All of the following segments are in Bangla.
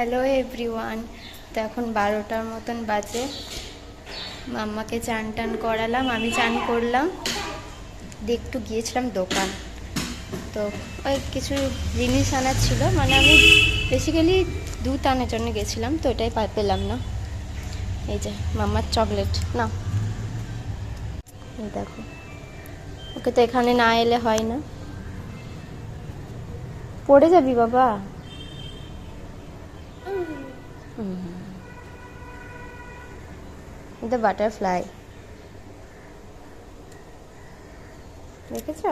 হ্যালো এভরিওয়ান তো এখন বারোটার মতন বাজে। মাম্মাকে চান টান করালাম, আমি চান করলাম। দিয়ে একটু গিয়েছিলাম দোকান। তো ওই কিছু জিনিস আনার ছিল মানে আমি বেসিক্যালি দুধ আনার জন্য গেছিলাম, তো ওটাই পেলাম না। এই যে, মাম্মার চকলেট। না। দেখো। ওকে তো এখানে না এলে হয় না। পড়ে যাবি বাবা। দ্য বাটারফ্লাই দেখেছ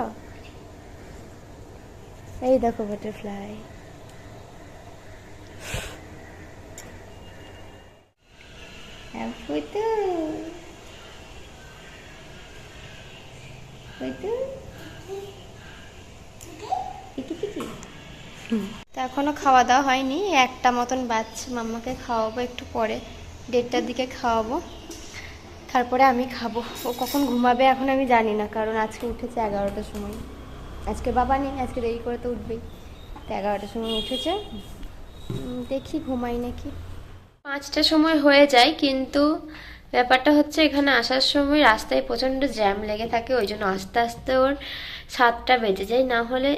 এই দেখো বাটারফ্লাই ফুটু ফুটু পিকি তো এখনও খাওয়া দাওয়া হয়নি। একটা মতন বাচ্চা মাম্মাকে খাওয়াবো, একটু পরে দেড়টার দিকে খাওয়াবো। তারপরে আমি খাব। ও কখন ঘুমাবে এখন আমি জানি না, কারণ আজকে উঠেছে এগারোটার সময়। আজকে বাবা নেই, আজকে দেরি করে তো উঠবেই। তো এগারোটার সময় উঠেছে। দেখি ঘুমাই নাকি। পাঁচটার সময় হয়ে যায়, কিন্তু ব্যাপারটা হচ্ছে এখানে আসার সময় রাস্তায় প্রচণ্ড জ্যাম লেগে থাকে, ওই জন্য আস্তে আস্তে ওর সাতটা বেজে যায়। না হলে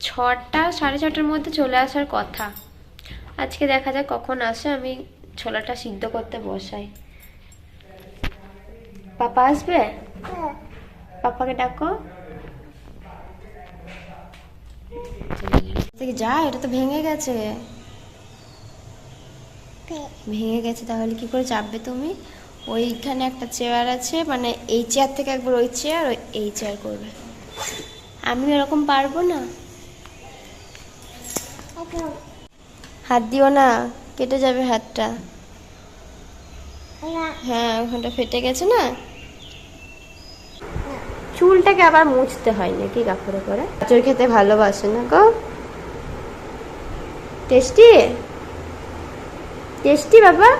ছটা, সাড়ে ছটার মধ্যে চলে আসার কথা। আজকে দেখা যাক কখন আসে, আমি ছোলাটা সিদ্ধ করতে বসাই। পাপা আসবে? পাপাকে ডাকো। থেকে যা, এটা তো ভেঙে গেছে। ভেঙে গেছে, তাহলে কি করে চাপবে তুমি? ওইখানে একটা চেয়ার আছে মানে এই চেয়ার থেকে একবার ওই চেয়ার, ওই এই চেয়ার করবে। আমি এরকম পারব না? হাত দিও না কেটে যাবে হাতটা। হ্যাঁ ওখানটা ফেটে গেছে না? চুলটাকে আবার মুছতে হয় নাকি কাপড়ে করে গাজর খেতে ভালোবাসে না গো। টেস্টি? টেস্টি বাবা।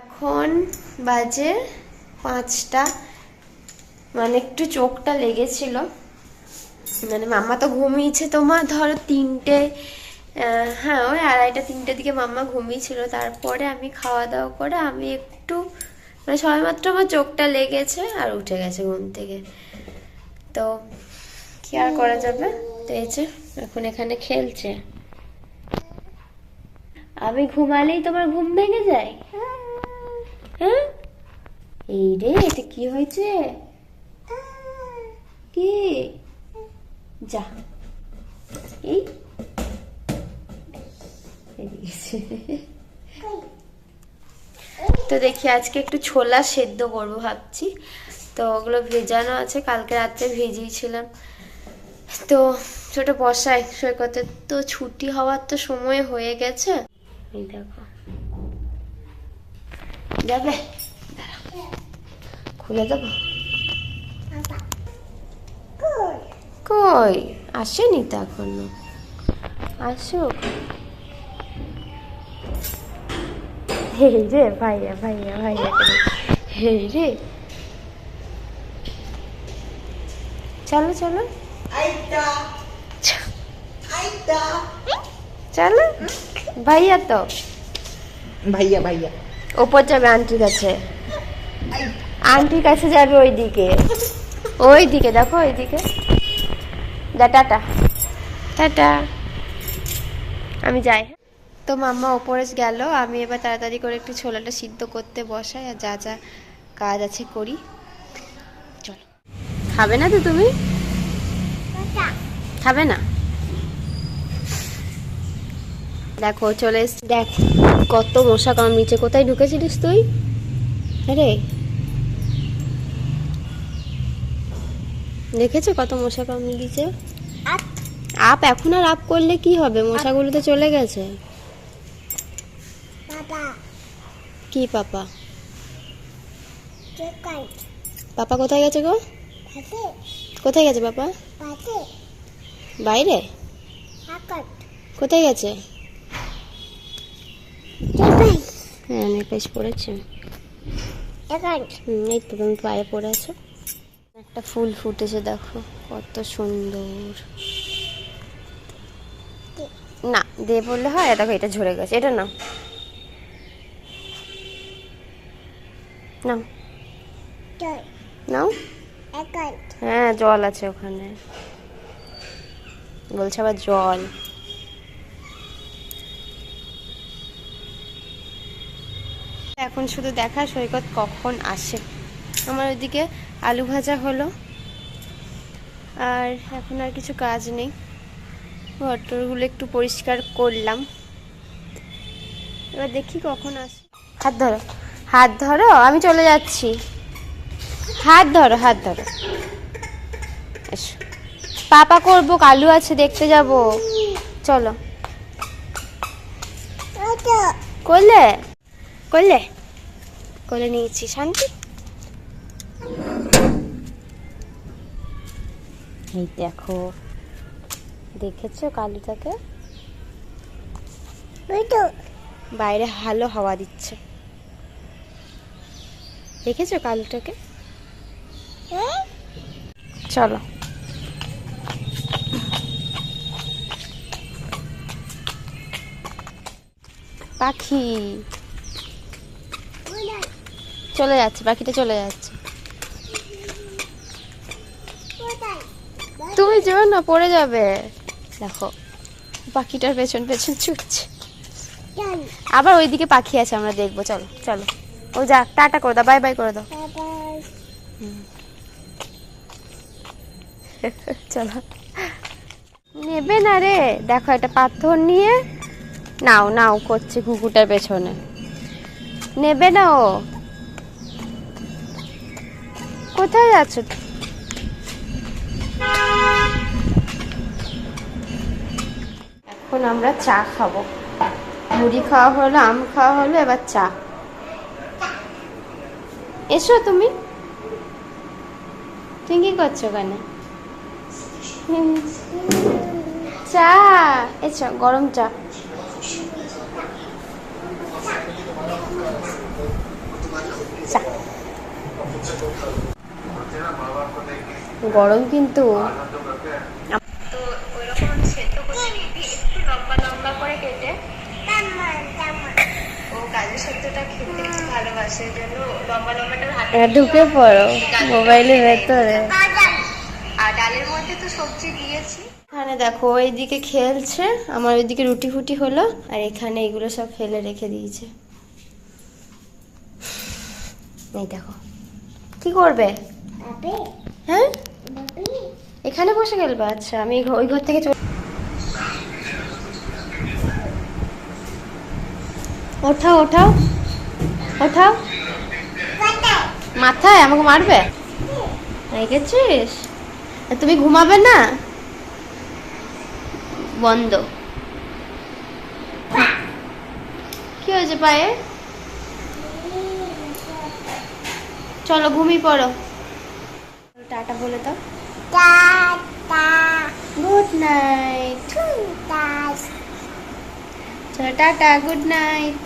এখন বাজে পাঁচটা। মানে একটু চোখটা লেগেছিল। মানে মাম্মা তো ঘুমিয়েছে তোমার, ধরো তিনটে হ্যাঁ ওই আড়াইটা, তিনটের দিকে মাম্মা ঘুমিয়েছিল। তারপরে আমি খাওয়া দাওয়া করে আমি একটু মানে সবেমাত্র আমার চোখটা লেগেছে আর উঠে গেছে ঘুম থেকে। তো কি আর করা যাবে? তো এখন এখানে খেলছে। আমি ঘুমালেই তোমার ঘুম ভেঙে যায়? হ্যাঁ? এই রে, এটা কি হয়েছে? কি? যা। এই। তো দেখি আজকে একটু ছোলা সেদ্ধ করব ভাবছি। তো ওগুলো ভেজানো আছে, কালকে রাত্রে ভেজিয়েছিলাম তো ছোট বসাই সৈকতে। তো ছুটি হওয়ার তো সময় হয়ে গেছে। এই দেখো। যাবে? খুলে দেবো? কই? আসেনি তো এখনও। আসুক। হেই রে ভাইয়া ভাইয়া ভাইয়া। করে হেই রে। চলো চলো। চলো। ভাইয়া তো। ভাইয়া ভাইয়া। ওপর যাবে আন্টির কাছে। আন্টির কাছে যাবে ওইদিকে। ওইদিকে দেখো ওইদিকে। যা টাটা। টাটা। আমি যাই? তো মাম্মা ওপরে গেল আমি এবার তাড়াতাড়ি করে একটু ছোলাটা সিদ্ধ করতে বসাই আর যা যা কাজ আছে করি। চলো। খাবে না তো তুমি? খাবে না? দেখো চলে দেখ কত মশা কামড়িয়েছে কোথায় ঢুকেছিলিস তুই? আরে। দেখেছ কত মশা কামড়িয়েছে আপ এখন আর আপ করলে কি হবে? মশাগুলো তো চলে গেছে? কি পাপা? পাপা কোথায় গেছে গো? কোথায় গেছে পাপা? বাইরে? কোথায় গেছে? হ্যাঁ নেকলেস পড়েছে এই তো তুমি পায়ে পড়ে আছো। একটা ফুল ফুটেছে দেখো। কত সুন্দর। না দে বললে হয় দেখো এটা ঝরে গেছে। এটা নাও। নাও। নাও। হ্যাঁ জল আছে ওখানে। বলছে আবার জল। এখন শুধু দেখা সৈকত কখন আসে। আমার ওইদিকে আলু ভাজা হলো। আর এখন আর কিছু কাজ নেই। ঘরটরগুলো একটু পরিষ্কার করলাম। এবার দেখি কখন আসে। হাত ধরো। হাত ধরো, আমি চলে যাচ্ছি। হাত ধরো হাত ধরো। এসো। পাপা করব, কালু আছে, দেখতে যাব। চলো। করলে করলে করে নিয়েছি, শান্তি। দেখো। দেখেছ কালুটাকে? বাইরে ভালো হাওয়া দিচ্ছে। দেখেছ কালুটাকে? চলো। পাখি। চলে যাচ্ছে পাখিটা চলে যাচ্ছে। তুমি যেও না পড়ে যাবে। দেখো। পাখিটার পেছন পেছন ছুটছে। আবার ওইদিকে পাখি আছে আমরা দেখব। চলো চলো। ও যা টাটা করে দাও বাই বাই করে দাও। চলো। নেবে না রে। দেখো একটা পাথর নিয়ে। নাও নাও করছে কুকুরটার পেছনে। নেবে না ও। কোথায় যাচ্ছ? এখন আমরা চা খাব। মুড়ি খাওয়া হলো, আম খাওয়া হলো, এবার চা। এসো তুমি। তুমি কি করছ হুম। চা, এসো, গরম চা। চা। গরম কিন্তু তো ওইরকম সেদ্ধ করে নিবি একটু লম্বা লম্বা করে কেটে ও গাজর খেতে ভালোবাসে জন্য লম্বা লম্বাটা হাতে ঢুকে পড়ো মোবাইলের ভেতরে। আর ডালের মধ্যে তো সবজি দিয়েছি। এখানে দেখো এইদিকে খেলছে আমার ওইদিকে রুটি ফুটি হলো আর এখানে এগুলো সব ফেলে রেখে দিয়েছে। এই দেখো কি করবে? হ্যাঁ? এখানে বসে খেলবে? আচ্ছা আমি ওই ঘর থেকে চলে ওঠাও ওঠাও। ওঠাও মাথায় আমাকে মারবে? রেখেছিস? তুমি ঘুমাবে না? বন্ধ। কি হয়েছে পায়ে? চলো ঘুমিয়ে পড়ো। টাটা বলে দাও। গুড নাইট চলো টাটা গুড নাইট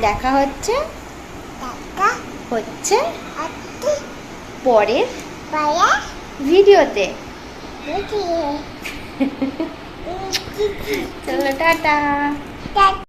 দেখা হচ্ছে হচ্ছে পরের ভিডিওতে। চলো টাটা।